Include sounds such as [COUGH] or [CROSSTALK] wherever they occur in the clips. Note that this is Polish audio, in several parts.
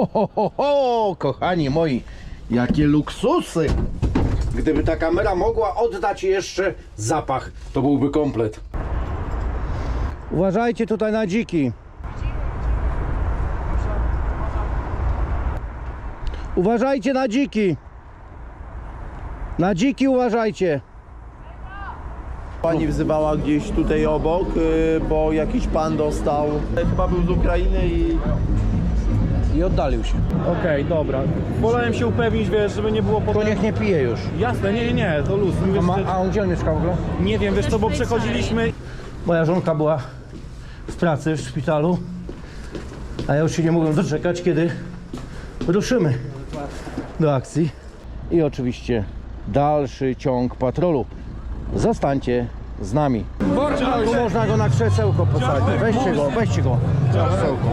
Ho, ho, ho, kochani moi, jakie luksusy! Gdyby ta kamera mogła oddać jeszcze zapach, to byłby komplet. Uważajcie tutaj na dziki. Uważajcie na dziki. Na dziki uważajcie. Pani wzywała gdzieś tutaj obok, y, bo jakiś pan dostał, chyba był z Ukrainy i... I oddalił się. Okej, dobra. Wolałem się upewnić, wiesz, żeby nie było To potem... niech nie pije już. Jasne, nie, nie, nie, to luz. A, Wiesz, ma, że- a on gdzie on mieszka w ogóle? nie wiem, wiesz co, bo przechodziliśmy... Moja żonka była w pracy w szpitalu, a ja już się nie mogłem doczekać, kiedy ruszymy do akcji. I oczywiście dalszy ciąg patrolu. Zostańcie z nami. Tu można go na krzesełko posadzić. Weźcie go, weźcie go na krzesełko.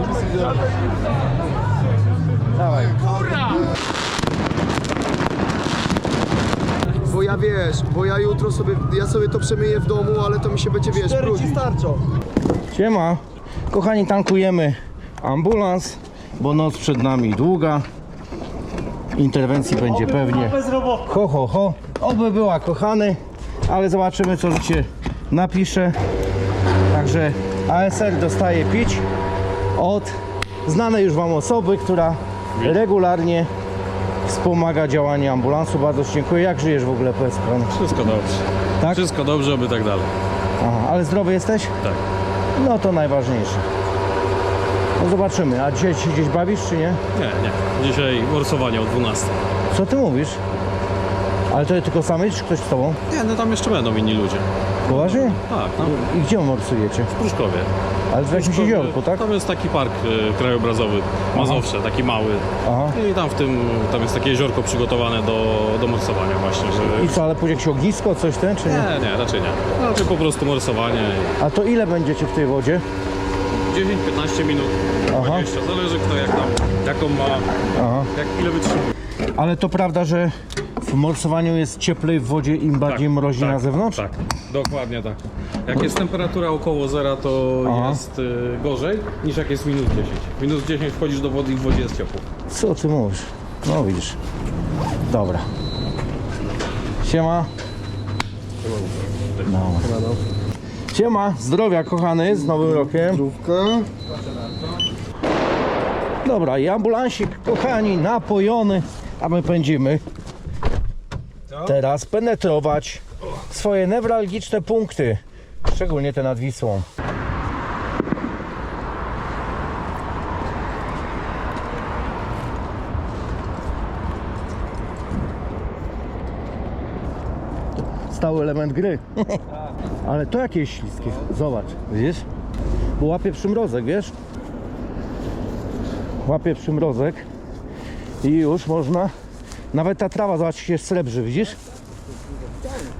Dawaj. Bo ja wiesz, bo ja jutro sobie, ja sobie to przemyję w domu, ale to mi się będzie, wiesz, brudzić. starczą. Siema. Kochani, tankujemy ambulans, bo noc przed nami długa. Interwencji będzie pewnie. Ho, ho, ho. Oby była kochany, ale zobaczymy co życie napisze. Także ASR dostaje pić od znanej już Wam osoby, która regularnie wspomaga działanie ambulansu. Bardzo Ci dziękuję. Jak żyjesz w ogóle, powiedz pan? Wszystko dobrze. Tak? Wszystko dobrze, oby tak dalej. Aha, ale zdrowy jesteś? Tak. No to najważniejsze. No zobaczymy. A dzisiaj się gdzieś bawisz, czy nie? Nie, nie. Dzisiaj morsowanie o 12. Co ty mówisz? Ale to tylko samy, czy ktoś z tobą? Nie, no tam jeszcze będą inni ludzie. Poważnie? Tak, no, I gdzie morsujecie? w Pruszkowie. Ale w jakimś jeziorku, tak? Tam jest taki park y, krajobrazowy, Mazowsze, taki mały. Aha. I tam w tym, tam jest takie jeziorko przygotowane do, do morsowania właśnie. I co, ale pójdzie jakieś ognisko, coś ten, czy nie? Nie, nie, raczej nie. Raczej po prostu morsowanie. A to ile będziecie w tej wodzie? 10-15 minut, Aha. 20, zależy kto jak tam, jaką ma, Aha. jak ile wytrzymuje. Ale to prawda, że w morsowaniu jest cieplej w wodzie, im bardziej mrozi na zewnątrz? Tak, dokładnie tak. Jak jest temperatura około zera, to Aha. jest y, gorzej niż jak jest minus 10. Minus 10 wchodzisz do wody i w wodzie jest ciepło. Co ty mówisz? No widzisz. Dobra. Siema. No. Siema, zdrowia kochany, z nowym rokiem. Dobra, i ambulansik, kochani, napojony, a my pędzimy teraz penetrować swoje newralgiczne punkty, szczególnie te nad Wisłą. Stały element gry. [LAUGHS] Ale to jakieś śliskie. Zobacz, widzisz? Bo łapie przymrozek, wiesz? Łapie przymrozek i już można. Nawet ta trawa, zobacz, się srebrzy, widzisz?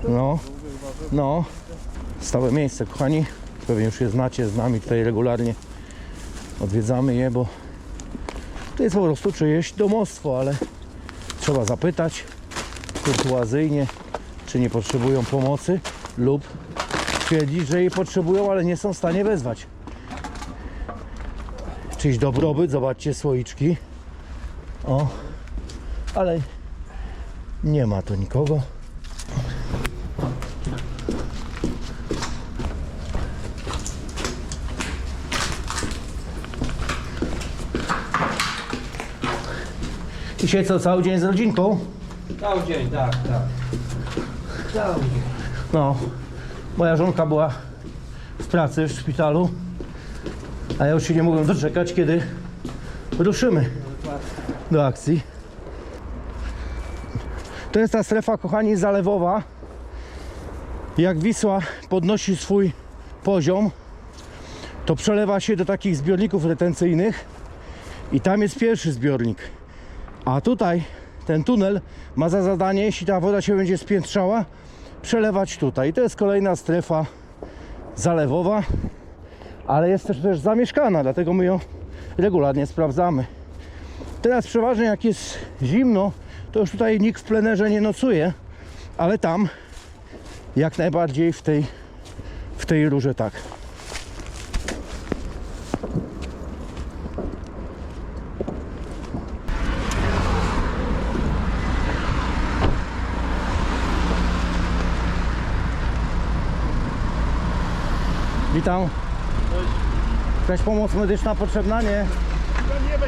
No, no. Stałe miejsce, kochani. Pewnie już je znacie z nami tutaj regularnie. Odwiedzamy je, bo to jest po prostu czyjeś domostwo, ale trzeba zapytać kurtuazyjnie, czy nie potrzebują pomocy lub twierdzić, że jej potrzebują, ale nie są w stanie wezwać. Czyś dobrobyt, zobaczcie słoiczki. O, ale nie ma tu nikogo. Dzisiaj co, cały dzień z rodzinką? Cały dzień, tak, tak. Cały dzień. No, moja żonka była w pracy w szpitalu, a ja już się nie mogłem doczekać, kiedy ruszymy do akcji. To jest ta strefa, kochani, zalewowa. Jak Wisła podnosi swój poziom, to przelewa się do takich zbiorników retencyjnych i tam jest pierwszy zbiornik. A tutaj ten tunel ma za zadanie, jeśli ta woda się będzie spiętrzała, przelewać tutaj. To jest kolejna strefa zalewowa, ale jest też, też zamieszkana, dlatego my ją regularnie sprawdzamy. Teraz przeważnie jak jest zimno, to już tutaj nikt w plenerze nie nocuje, ale tam jak najbardziej w tej, w tej rurze tak. Witam. Jakaś pomoc medyczna potrzebna, nie?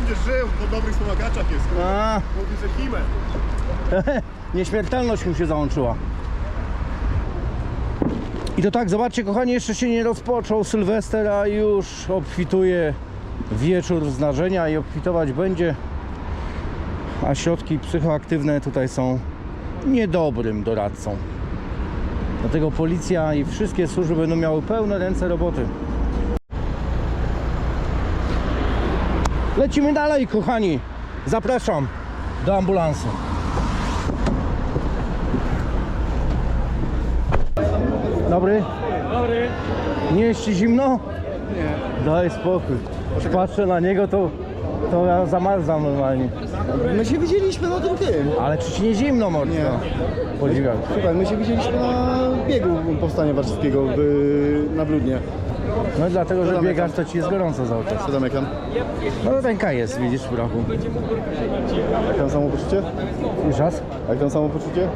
Będziesz żył, po dobrych wspomagaczach jest. A, Mówi, że himę. [LAUGHS] nieśmiertelność mu się załączyła. I to tak, zobaczcie kochani, jeszcze się nie rozpoczął Sylwester, a już obfituje wieczór wznażenia i obfitować będzie. A środki psychoaktywne tutaj są niedobrym doradcą. Dlatego policja i wszystkie służby będą miały pełne ręce roboty. Lecimy dalej, kochani. Zapraszam do ambulansu. Dobry. Dobry. Nie jest ci zimno? Nie. Daj spokój. Jak patrzę na niego, to, to ja zamarzam normalnie. My się widzieliśmy na tym tym. Ale czy ci nie zimno, mordko? Nie. Podziwiam. Słuchaj, my się widzieliśmy na biegu Powstania Warszawskiego w, na Bludnie. No i dlatego, że biegasz, to ci jest gorąco za oczy. Co tam ekran? No ręka jest, widzisz w brachu. Jak tam samopoczucie? Już raz? Jak tam samopoczucie?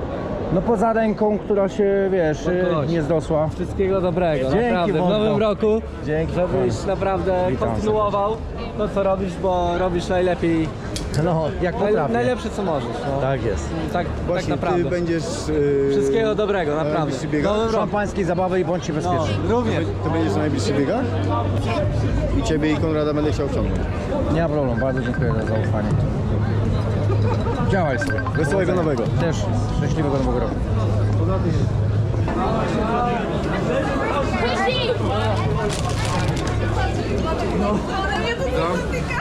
No poza ręką, która się, wiesz, nie zdosła. Wszystkiego dobrego, Dzięki, naprawdę. W nowym roku, Dzięki. żebyś naprawdę Witam kontynuował to, co robisz, bo robisz najlepiej, [LAUGHS] No, jak naj, potrafię. najlepsze, co możesz. No. Tak jest. Tak, tak Właśnie, naprawdę. ty będziesz... Yy, Wszystkiego dobrego, naprawdę. biegach? nowym roku. Szampańskiej zabawy i bądźcie No, bezpieczni. również. Ty będziesz na najbliższych biegach? I ciebie i Konrada będę chciał wciągnąć. Nie ma problemu, bardzo dziękuję za zaufanie. Działaj sobie. Wesołego nowego. Też szczęśliwego nowego roku.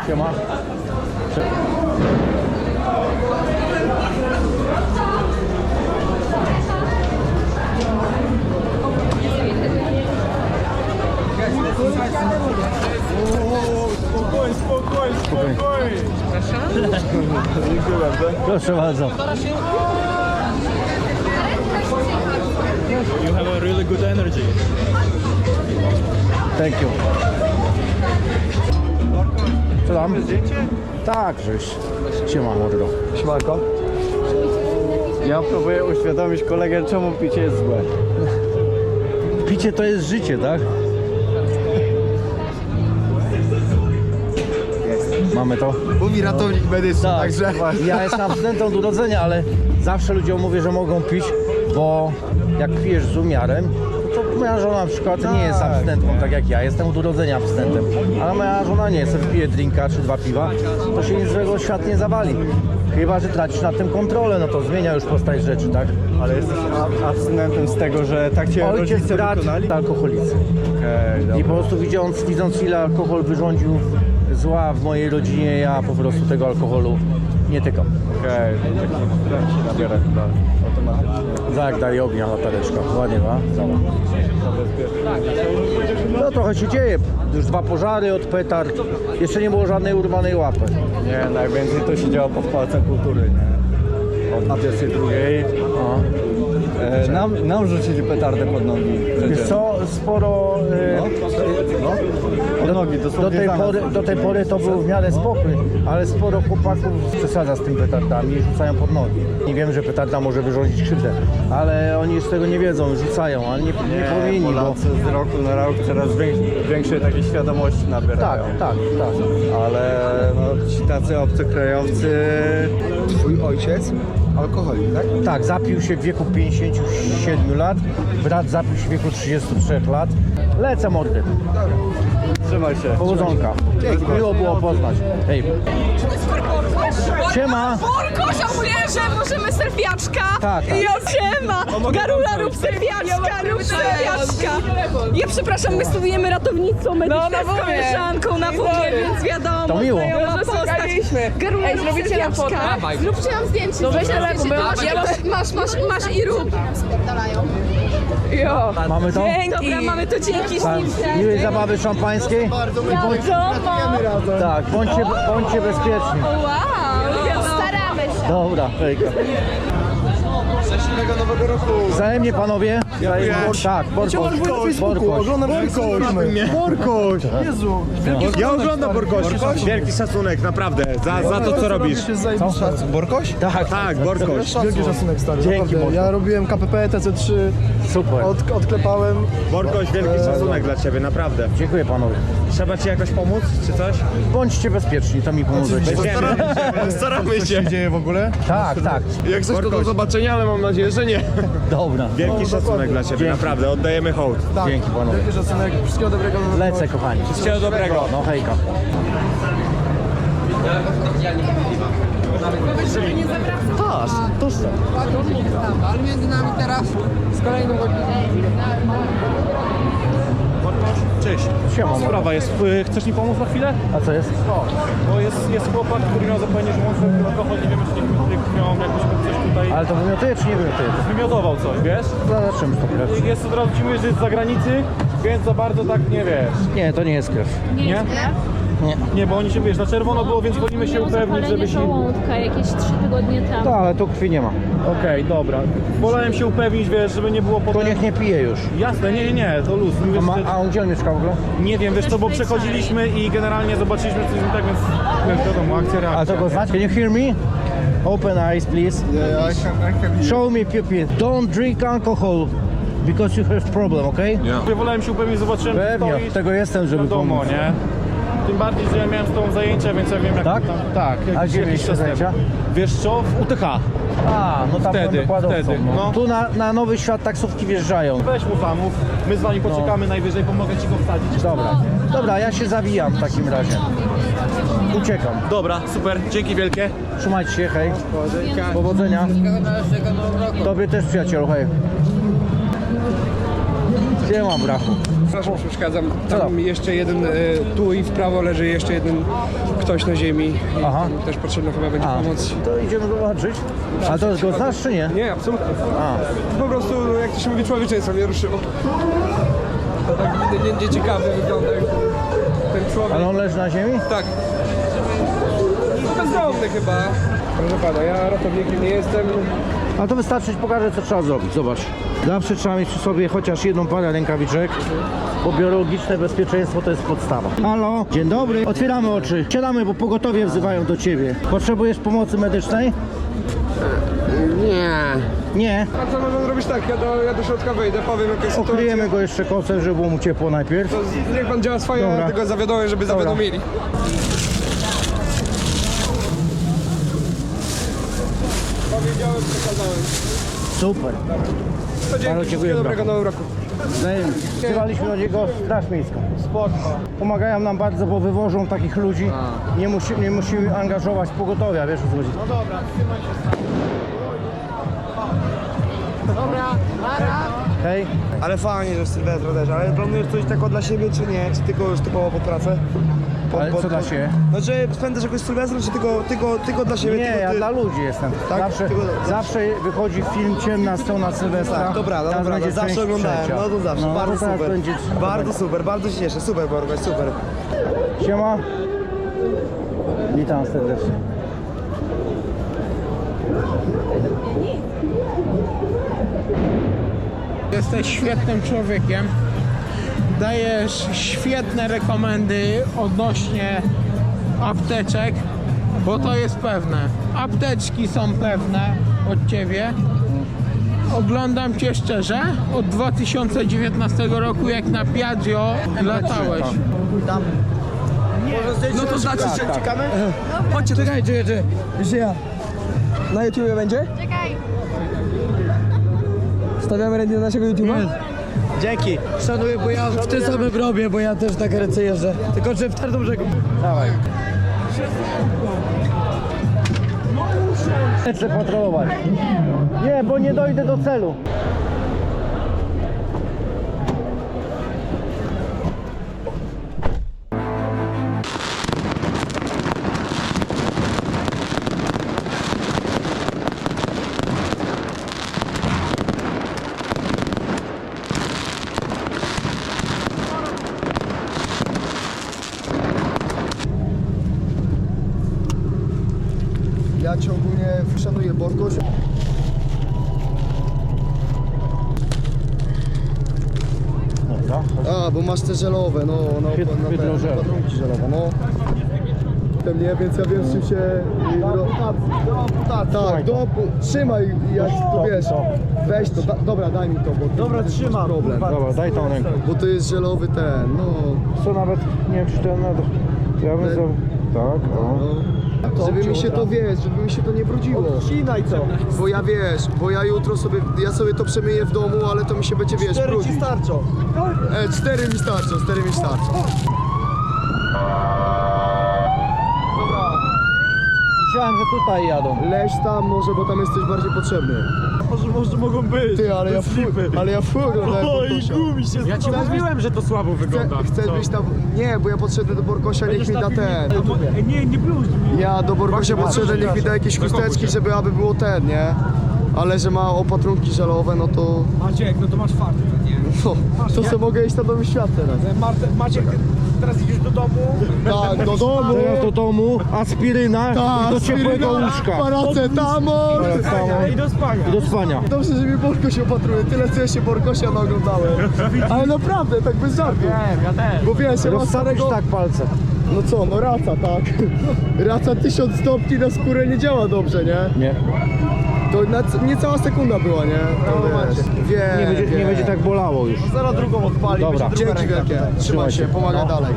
Siema. Dziękuję bardzo. Proszę bardzo. You have a really good energy. Thank you. Co tam? Tak, żeś. Siema, mordo. Siemanko. Ja próbuję uświadomić kolegę, czemu picie jest złe. Picie to jest życie, tak? Mamy to? Mówi ratownik medyczny, także... Ja jestem abstynentem od urodzenia, ale zawsze ludziom mówię, że mogą pić, bo jak pijesz z umiarem, to moja żona na przykład nie jest abstynentką tak jak ja, jestem od urodzenia abstynentem, ale moja żona nie, sobie pije drinka czy dwa piwa, to się nic złego świat nie zawali. Chyba, że tracisz nad tym kontrolę, no to zmienia już postać rzeczy, tak? Ale jesteś ab- abstynentem z tego, że tak cię Ojciec, rodzice brat, wykonali? alkoholicy. Okej, I po prostu widząc, widząc ile alkohol wyrządził zła w mojej rodzinie, ja po prostu tego alkoholu nie tykam. Okej, okay. nabiorę chyba automatycznie. Tak, daje ognia latareczka. Ładnie, ma? No trochę się dzieje. Już dwa pożary od petard. Jeszcze nie było żadnej urwanej łapy. Nie, najwięcej to się działo pod Pałacem Kultury, nie? Od 22. E, nam, nam rzucili petardę pod nogi. Wiesz co, sporo... e, No, pod nogi, do, dosłownie tej za nas. pory, do tej pory to był w miarę spokój, ale sporo chłopaków przesadza z tym petardami i rzucają pod nogi. Nie wiem, że petarda może wyrządzić krzywdę, ale oni z tego nie wiedzą, rzucają, ale nie, nie, powinni, bo... Polacy z roku na rok coraz większej, większej takiej świadomości Tak, nabierają. tak, tak. Ale no, ci tacy obcokrajowcy... Twój ojciec alkoholik, tak? Tak, zapił się w wieku 57 lat, brat zapił się w wieku 33 lat. Lecę mordy, Trzymaj się. powodzonka. Miło było poznać. Hej, Siema. Borkosia mówiłem, że możemy serwiaczka. Tak, tak. I ja siema. Garula rób serwiaczka, rób serwiaczka. Ja przepraszam, my studujemy ratownictwo medyczne z koleżanką na WG, więc wiadomo. To miło. znajoma postać. Garula rób zrobicie nam serwiaczka. Zróbcie nam zdjęcie. No weź telefon, masz, masz, masz, masz i rób. Jo. Mamy to? Dobra, mamy to dzięki Tak. śliczne. Miłej zabawy szampańskiej. Wiadomo. Tak, bądźcie, bądźcie bezpieczni. Wow. Dobra, hejka. Szczęśliwego nowego roku! Wzajemnie panowie. Wzajemnie. Tak, Borkoś. Borkoś. Borkoś! Jezu! Ja oglądam Borkoś. Wielki szacunek, naprawdę, za, za to co robisz. Borkoś? Tak, Tak, Borkoś. Wielki szacunek stary, Dzięki. Ja robiłem KPP, TC3, super. od, odklepałem. Borkoś, wielki szacunek dla ciebie, naprawdę. Dziękuję panowie. Trzeba ci jakoś pomóc, czy coś? Bądźcie bezpieczni, to mi pomożecie. Staramy się. dzieje w ogóle? Tak, tak. Jak coś to do zobaczenia, ale mam nadzieję, że nie. Dobra. Wielki szacunek dla ciebie, naprawdę, oddajemy hołd. Tak, Dzięki panowie. wielki szacunek, wszystkiego dobrego. Lecę kochani. Wszystkiego dobrego. No hejka. Ale między nami teraz z kolejną godziną. Cześć. Siema. Sprawa jest, y, chcesz mi pomóc na chwilę? A co jest? Bo jest, jest chłopak, który miał zapalenie żołądka, alkohol, nie wiemy, czy nie miał jakoś coś tutaj... Ale to wymiotuje czy nie wymiotuje? Wymiotował coś, wiesz? Zobaczymy to krew. Jest od razu ci mówię, że jest z zagranicy, więc za bardzo tak nie wiesz. Nie, to nie jest krew. Nie? Nie. Nie, bo oni się, wiesz, na czerwono było, więc wolimy się upewnić, żeby się... żołądka jakieś 3 tygodnie temu. No, ale tu krwi nie ma. Okej, dobra. Wolałem się upewnić, wiesz, żeby nie było To potem... niech nie pije już. Jasne, nie, nie, nie, to luz. A, ma, że- a on gdzie on mieszka w ogóle? Nie wiem, wiesz co, bo przechodziliśmy i generalnie zobaczyliśmy coś nie tak, więc wiesz, wiadomo, akcja, A reakcja. to go znać? Can you hear me? Open eyes, please. Yeah, I can, I can Show me pupil. Don't drink alcohol because you have problem, okay? Ja wolałem się upewnić, zobaczyłem, że Pewnie, stoisz. od tego jestem, żeby Wiadomo, pomóc. nie? Tym bardziej, że ja miałem z tą zajęcia, więc ja wiem jak Tak? tam... Tak, A gdzie jakiś mieliście czas temu. zajęcia? Wiesz co, w UTH. A, no tam Wtedy, byłem wykładowcą. wtedy, no. no. Tu na, na Nowy Świat taksówki wjeżdżają. Weź mu famów, my z wami poczekamy najwyżej, pomogę ci go wsadzić. Dobra, dobra, ja się zawijam w takim razie. Uciekam. Dobra, super, dzięki wielkie. Trzymajcie się, hej. Powodzenia. Tobie też przyjacielu, hej. Gdzie mam brachu? Przepraszam, przeszkadzam. Tam jeszcze jeden, e, tu i w prawo leży jeszcze jeden ktoś na ziemi. I Aha. tam też potrzebna chyba będzie A, pomoc. to idziemy zobaczyć. A to go znasz czy nie? Nie, absolutnie. A, Po prostu, no, jak to się mówi, człowieczeństwo mnie ruszyło. To tak nie, nie, nieciekawie wygląda jak ten człowiek. ale on leży na ziemi? Tak. Bezdomny chyba. Proszę pana, ja ratownikiem nie jestem. A to wystarczy, ci pokażę co trzeba zrobić. Zobacz. Zawsze trzeba mieć przy sobie chociaż jedną parę rękawiczek, bo biologiczne bezpieczeństwo to jest podstawa. Halo, dzień dobry. Otwieramy oczy. Siadamy, bo pogotowie wzywają do ciebie. Potrzebujesz pomocy medycznej? Nie. Nie. A co można zrobić tak? Ja do, ja do środka wejdę, powiem jakie sytuacje. Okryjemy go jeszcze kocem, żeby było mu ciepło najpierw. To niech pan działa swoje, Dobra. ja tylko zawiadomię, żeby Dobra. zawiadomili. Powiedziałem, przekazałem. Super. To Bardzo dzięki, dziękuję, wszystkiego dobrego nowego roku. Wzywaliśmy do niego Straż Miejską. Spoko. Pomagają nam bardzo, bo wywożą takich ludzi. Nie, musi, nie musimy angażować pogotowia, wiesz o co chodzi. No dobra, Hej. Ale fajnie, że Sylwestra też, ale planujesz coś takiego dla siebie, czy nie? Czy tylko już typowo pod pracę? Po- Ale po- co dla po- siebie? No, że spędzasz jakoś Sylwestra, czy tylko, tylko, tylko dla siebie? Nie, tylko ja ty... dla ludzi jestem. Tak? Zawsze, Tylko- zawsze wychodzi film Ciemna strona Sylwestra. Tak, to prawda, to Teraz prawda, będzie część zawsze oglądałem, trzecia. no to zawsze, No, bardzo to super, Będzie... bardzo super, bardzo się cieszę, super Borgoś, super. Siema. Witam serdecznie. Jesteś świetnym człowiekiem. Dajesz świetne rekomendy odnośnie apteczek, bo to jest pewne. Apteczki są pewne od ciebie. Oglądam cię szczerze od 2019 roku, jak na Piaggio latałeś. No to znaczy, że czekamy? Chodźcie, czekaj, czekaj, czekaj. Jeszcze ja. Na YouTubie będzie? Czekaj. Stawiamy rękę na naszego YouTube'a? Dzięki. Szanuję, bo ja w tym samym robię, bo ja też tak ręce jeżdżę. Tylko, że w Tarnobrzegu. Dawaj. Lecę patrolować. Nie, bo nie dojdę do celu. Więc ja wiem z czym się... Do Tak, do, trzymaj, jak to wiesz, weź to, da, dobra, daj mi to, bo dobra, trzymam. problem, Dobra, daj tą rękę. bo to jest żelowy ten, no, Co nawet, nie wiem czy ten, no, ja bym zrobił, tak, o. no. Żeby mi się to, wiesz, żeby mi się to nie brudziło. Odcinaj to. Bo ja, wiesz, bo ja jutro sobie, ja sobie to przemyję w domu, ale to mi się będzie, wiesz, brudzić. Cztery ci starczą. E, cztery mi starczą, cztery mi starczą. Myślałem, że tutaj jadą. Leź tam może, bo tam jesteś bardziej potrzebny. Może, może mogą być. Ty, ale ja fu, ale ja fu oglądałem Oj, Borkosia. gumi się Ja ci mówiłem, że to słabo Chcę, wygląda. chcesz być tam... Nie, bo ja podszedłem do Borkosia, niech mi da ten. Nie, nie było Ja do Borkosia podszedłem, niech mi da jakieś chusteczki, żeby aby było ten, nie? Ale że ma opatrunki żelowe, no to... Maciek, no to masz farty? No, to sobie mogę iść na nowy świat teraz. Marte, Maciek, ty teraz idziesz do domu, Tak, do domu. Teraz do domu, aspiryna Tak, i do ciepłego aspiryna, łóżka. Paracetamol. I do spania. I do spania. Dobrze, że mi Borkoś opatruje. Tyle co ja się Borkosia naoglądałem. Ale naprawdę, tak bez żartu. Wiem, ja też. Bo wiesz, ja mam Rozstawisz starego... tak palce. No co, no raca, tak. Raca 1000 stopni na skórę nie działa dobrze, nie? Nie, To na, niecała sekunda była, nie? To wiesz. Wiem, nie będzie, nie wiem. będzie tak bolało już. Zaraz drugą odpali. Dobra. Dzięki wielkie. Trzymaj się, pomagaj dalej.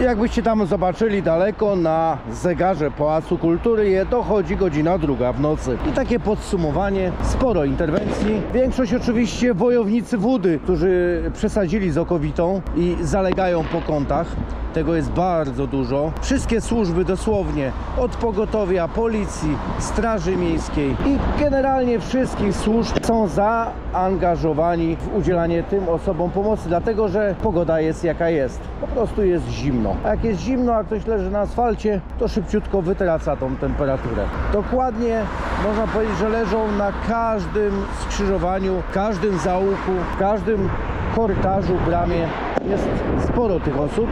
Jakbyście tam zobaczyli daleko na zegarze Pałacu Kultury dochodzi godzina druga w nocy. I takie podsumowanie, sporo interwencji. Większość oczywiście wojownicy wody, którzy przesadzili z okowitą i zalegają po kątach. Tego jest bardzo dużo. Wszystkie służby dosłownie, od pogotowia, policji, straży miejskiej i generalnie wszystkich służb są zaangażowani w udzielanie tym osobom pomocy, dlatego że pogoda jest jaka jest. Po prostu jest zimno. A jak jest zimno, a ktoś leży na asfalcie, to szybciutko wytraca tą temperaturę. Dokładnie można powiedzieć, że leżą na każdym skrzyżowaniu, każdym zaułku, każdym korytarzu, bramie jest sporo tych osób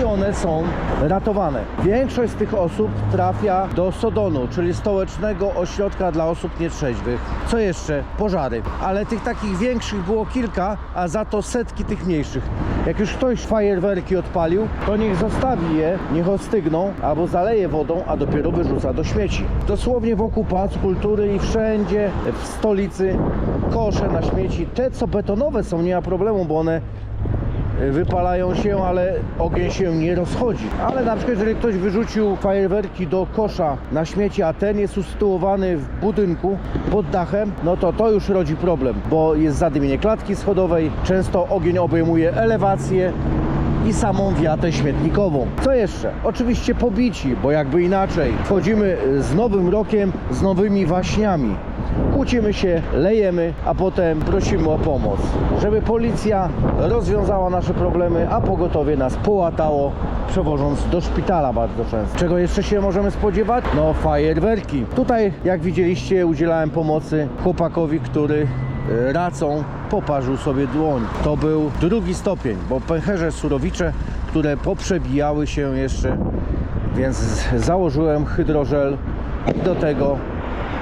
i one są ratowane. Większość z tych osób trafia do Sodonu, czyli stołecznego ośrodka dla osób nietrzeźwych. Co jeszcze? Pożary. Ale tych takich większych było kilka, a za to setki tych mniejszych. Jak już ktoś fajerwerki odpalił, to niech zostawi je, niech ostygną, albo zaleje wodą, a dopiero wyrzuca do śmieci. Dosłownie wokół Pałacu Kultury i wszędzie w stolicy kosze na śmieci. Te co betonowe są, nie ma problemu, bo one wypalają się, ale ogień się nie rozchodzi. Ale na przykład, jeżeli ktoś wyrzucił fajerwerki do kosza na śmieci, a ten jest usytuowany w budynku pod dachem, no to to już rodzi problem, bo jest zadymienie klatki schodowej, często ogień obejmuje elewację i samą wiatę śmietnikową. Co jeszcze? Oczywiście pobici, bo jakby inaczej. Wchodzimy z nowym rokiem, z nowymi waśniami. Kłócimy się, lejemy, a potem prosimy o pomoc. Żeby policja rozwiązała nasze problemy, a pogotowie nas połatało, przewożąc do szpitala bardzo często. Czego jeszcze się możemy spodziewać? No fajerwerki. Tutaj, jak widzieliście, udzielałem pomocy chłopakowi, który e, racą poparzył sobie dłoń. To był drugi stopień, bo pęcherze surowicze, które poprzebijały się jeszcze, więc założyłem hydrożel i do tego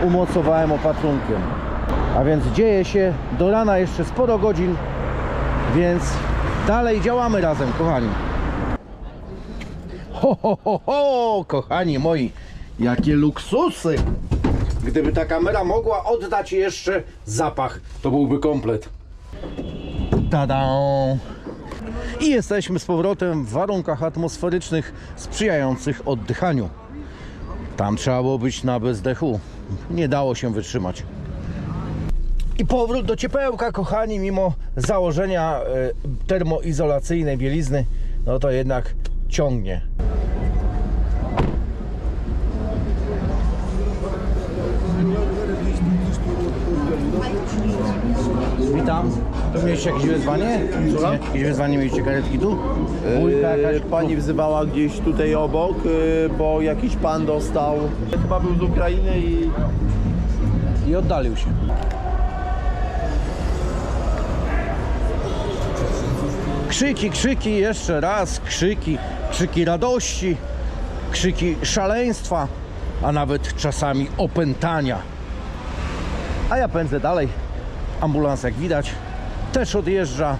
umocowałem opatrunkiem. A więc dzieje się do rana jeszcze sporo godzin, więc dalej działamy razem, kochani. Ho, ho, ho, ho, kochani moi, jakie luksusy! Gdyby ta kamera mogła oddać jeszcze zapach, to byłby komplet. Tada! I jesteśmy z powrotem w warunkach atmosferycznych sprzyjających oddychaniu. Tam trzeba było być na bezdechu. Nie dało się wytrzymać. I powrót do ciepełka, kochani, mimo założenia e, termoizolacyjnej bielizny, no to jednak ciągnie. Tu mieliście jakieś wezwanie? Nie? Jakieś wezwanie mieliście karetki tu? Bójka jakaś? Yy, Pani wzywała gdzieś tutaj obok, yy, bo jakiś pan dostał. Chyba był z Ukrainy i I oddalił się. Krzyki, krzyki, jeszcze raz krzyki, krzyki radości, krzyki szaleństwa, a nawet czasami opętania. A ja pędzę dalej. Ambulans, jak widać, też odjeżdża.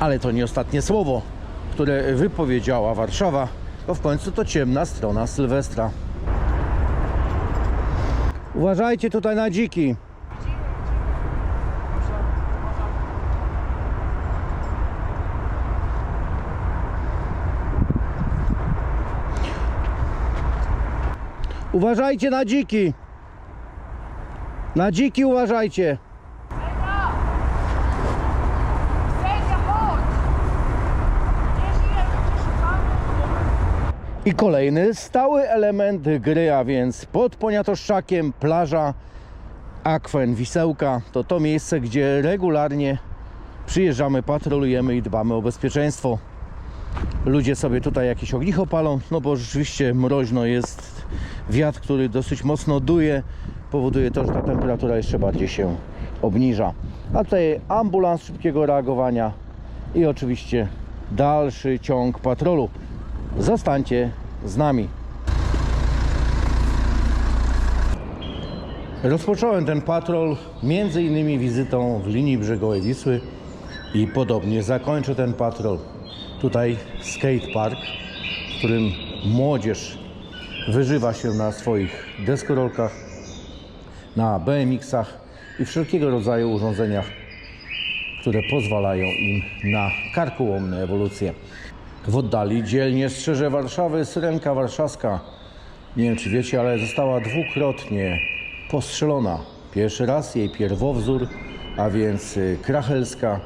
Ale to nie ostatnie słowo, które wypowiedziała Warszawa, bo w końcu to ciemna strona Sylwestra. Uważajcie tutaj na dziki. Uważajcie na dziki. Na dziki uważajcie. I kolejny stały element gry, a więc pod Poniatoszczakiem plaża Akwen Wisełka. To to miejsce, gdzie regularnie przyjeżdżamy, patrolujemy i dbamy o bezpieczeństwo. Ludzie sobie tutaj jakieś ognicho palą, no bo rzeczywiście mroźno jest. Wiatr, który dosyć mocno duje, powoduje to, że ta temperatura jeszcze bardziej się obniża. A tutaj ambulans szybkiego reagowania i oczywiście dalszy ciąg patrolu. Zostańcie z nami. Rozpocząłem ten patrol między innymi wizytą w linii brzegowej Wisły i podobnie zakończę ten patrol. Tutaj skate park, w którym młodzież wyżywa się na swoich deskorolkach, na BMX-ach i wszelkiego rodzaju urządzeniach, które pozwalają im na karkołomne ewolucje. W oddali dzielnie strzeże Warszawy Syrenka Warszawska. Nie wiem czy wiecie, ale została dwukrotnie postrzelona. Pierwszy raz jej pierwowzór, a więc y, Krachelska,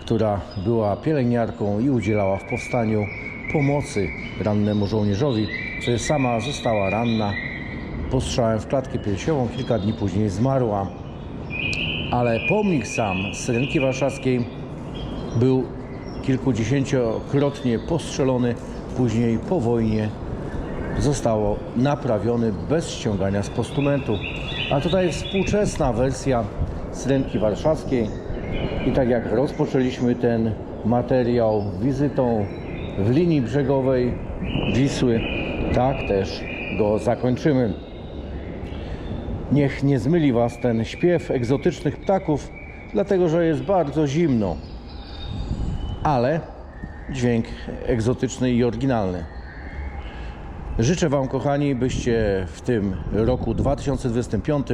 która była pielęgniarką i udzielała w powstaniu pomocy rannemu żołnierzowi, jest sama została ranna. Postrzałem w klatkę piersiową, kilka dni później zmarła. Ale pomnik sam Syrenki Warszawskiej był kilkudziesięciokrotnie postrzelony, później po wojnie zostało naprawiony bez ściągania z postumentu. A tutaj współczesna wersja Syrenki Warszawskiej. I tak jak rozpoczęliśmy ten materiał wizytą w linii brzegowej Wisły, tak też go zakończymy. Niech nie zmyli Was ten śpiew egzotycznych ptaków, dlatego że jest bardzo zimno ale dźwięk egzotyczny i oryginalny. Życzę Wam, kochani, byście w tym roku 2025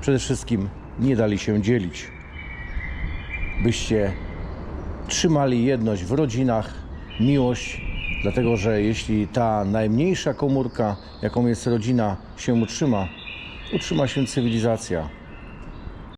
przede wszystkim nie dali się dzielić. Byście trzymali jedność w rodzinach, miłość, dlatego że jeśli ta najmniejsza komórka, jaką jest rodzina, się utrzyma, utrzyma się cywilizacja.